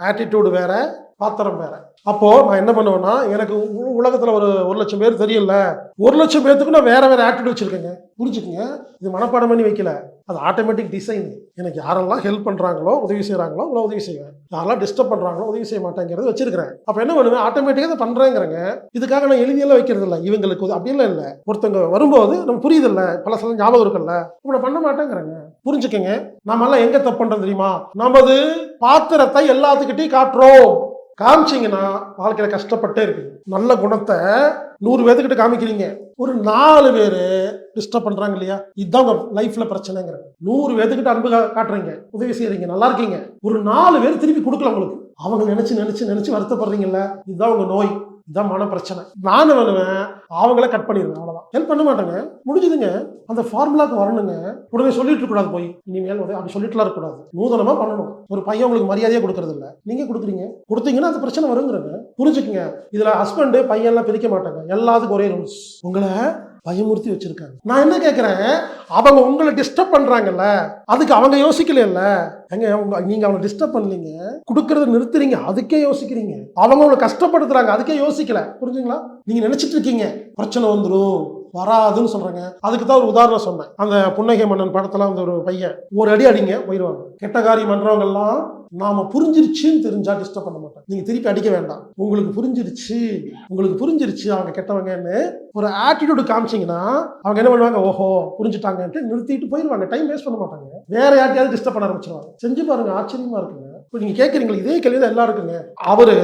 Attitude வேறு. பாத்திரம் வேற. அப்போ நான் என்ன பண்ணுவேன்னா எனக்கு உ- உலகத்துல ஒரு ஒரு லட்சம் பேர் தெரியல. ஒரு லட்சம் பேர்த்துக்கு நான் வேற வேற ஆட்டிடியூட் வச்சிருக்கேங்க. புரிஞ்சுக்குங்க? இது மனப்பாடம் பண்ணி வைக்கல. அது ஆட்டோமேட்டிக் டிசைன் எனக்கு யாரெல்லாம் ஹெல்ப் பண்றாங்களோ உதவி செய்யறாங்களோ அவ்வளோ உதவி செய்வேன். யாரெல்லாம் டிஸ்டர்ப் பண்றாங்களோ உதவி செய்ய மாட்டேங்கிறது வச்சிருக்கிறேன். அப்ப என்ன பண்ணுவேன்? ஆட்டோமேட்டிக்காக அதை பண்றேங்கிறேங்க. இதுக்காக நான் எழுதியெல்லாம் வைக்கிறது இல்லை இவங்களுக்கு அப்படிலாம் அப்படியெல்லாம் இல்லை. ஒருத்தங்க வரும்போது நம்ம புரியுதில்ல. பல சில ஞாபகம் இருக்குல்ல. இப்ப நான் பண்ண மாட்டேங்கிறேங்க. புரிஞ்சுக்கங்க. நம்ம எல்லாம் எங்க தப்பு பண்றோம் தெரியுமா? நமது பாத்திரத்தை எல்லாத்துக்கிட்டையும் காட்டுறோம். காமிச்சிங்கன்னா வாழ்க்கையில கஷ்டப்பட்டே இருக்கு நல்ல குணத்தை நூறு பேர்த்துக்கிட்ட காமிக்கிறீங்க. ஒரு நாலு பேர் டிஸ்டர்ப் பண்றாங்க இல்லையா? இதுதான் உங்க லைஃப்ல பிரச்சனைங்கிற. நூறு பேர்த்துக்கிட்ட அன்பு காட்டுறீங்க. உதவி செய்கிறீங்க நல்லா இருக்கீங்க. ஒரு நாலு பேர் திருப்பி கொடுக்கல உங்களுக்கு. அவங்க நினைச்சு நினைச்சு நினைச்சு வருத்தப்படுறீங்கல்ல? இதுதான் உங்க நோய். இதுதான் மன பிரச்சனை நான் வேணுவேன் அவங்கள கட் பண்ணிடுங்க அவ்வளவுதான். ஹெல்ப் பண்ண மாட்டேங்க. முடிஞ்சுதுங்க. அந்த ஃபார்முலாக்கு வரணுங்க. உடனே சொல்லிட்டு இருக்கக்கூடாது போய். இனிமேல் அப்படி சொல்லிட்டுலாம் இருக்கக்கூடாது நூதனமா பண்ணணும். ஒரு பையன் உங்களுக்கு மரியாதையே கொடுக்கறது இல்ல. நீங்க கொடுக்குறீங்க. கொடுத்தீங்கன்னா அந்த பிரச்சனை வருங்கிறங்க. புரிஞ்சுக்குங்க. இதுல ஹஸ்பண்ட் பையன்லாம் பிரிக்க மாட்டாங்க. எல்லாத்துக்கும் ஒரே ரூல்ஸ் உங்களை பயமுறுத்தி வச்சிருக்காங்க. நான் என்ன கேட்குறேன் அவங்க உங்களை டிஸ்டர்ப் பண்றாங்கல்ல அதுக்கு அவங்க யோசிக்கலைல்ல எங்க நீங்க அவங்க டிஸ்டர்ப் பண்ணலீங்க. கொடுக்கறத நிறுத்துறீங்க. அதுக்கே யோசிக்கிறீங்க. அவங்க உங்களை கஷ்டப்படுத்துறாங்க. அதுக்கே யோசிக்கல. புரிஞ்சுங்களா? நீங்க நினைச்சிட்டு இருக்கீங்க. பிரச்சனை வந்துடும் வராதுன்னு சொல்றாங்க. அதுக்கு தான் ஒரு உதாரணம் சொன்னேன். அந்த புன்னகை மன்னன் படத்துல அந்த ஒரு பையன் ஒரு அடி அடிங்க போயிடுவாங்க கெட்ட காரியம் பண்றவங்க எல்லாம் நாம புரிஞ்சிருச்சுன்னு தெரிஞ்சா டிஸ்டர்ப் பண்ண மாட்டோம் நீங்க திருப்பி அடிக்க வேண்டாம். உங்களுக்கு புரிஞ்சிருச்சு உங்களுக்கு புரிஞ்சிருச்சு அவங்க கெட்டவங்கன்னு ஒரு ஆட்டிடியூடு காமிச்சிங்கன்னா அவங்க என்ன பண்ணுவாங்க? ஓஹோ புரிஞ்சுட்டாங்கன்ட்டு நிறுத்திட்டு போயிடுவாங்க டைம் வேஸ்ட் பண்ண மாட்டாங்க. வேற யார்ட்டையாவது டிஸ்டர்ப் பண்ண ஆரம்பிச்சிருவாங்க. செஞ்சு பாருங்க ஆச்சரியமா இருக்குங்க. இப்போ நீங்க கேட்குறீங்களா இதே கேள்வி தான் எல்லாருக்குங்க. அவரு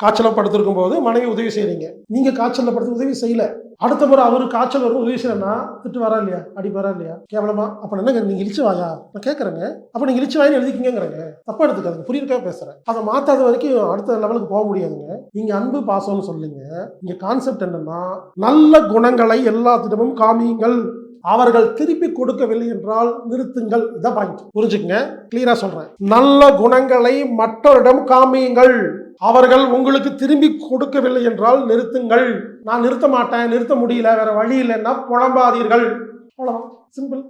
காய்ச்சல படுத்திருக்கும் போது மனைவி உதவி செய்கிறீங்க நீங்க காய்ச்சலில் படுத்து உதவி செய்யல. அடுத்த முறை அவரு காய்ச்சல் வரும் உதவி செய்யலன்னா திட்டு வரா இல்லையா? அடி வரா இல்லையா? கேவலமா? அப்ப என்னங்க நீங்க இழிச்சு வாயா? நான் கேட்கறேங்க அப்ப நீங்க இழிச்சு வாயின்னு எழுதிக்கீங்கிறங்க தப்பா எடுத்துக்காதுங்க. புரியுறக்காக பேசுறேன். அதை மாத்தாத வரைக்கும் அடுத்த லெவலுக்கு போக முடியாதுங்க. நீங்க அன்பு பாசம்னு சொல்லுங்க. இங்க கான்செப்ட் என்னன்னா நல்ல குணங்களை எல்லாத்திடமும் காமியுங்கள். அவர்கள் திருப்பி கொடுக்கவில்லை என்றால் நிறுத்துங்கள். இதை பாயிண்ட் புரிஞ்சுக்கங்க? கிளியரா சொல்றேன். நல்ல குணங்களை மற்றவரிடம் காமியுங்கள். அவர்கள் உங்களுக்கு திரும்பி கொடுக்கவில்லை என்றால் நிறுத்துங்கள். நான் நிறுத்த மாட்டேன் நிறுத்த முடியல வேற வழி இல்லைன்னா புலம்பாதீர்கள். அவ்வளோதான் சிம்பிள்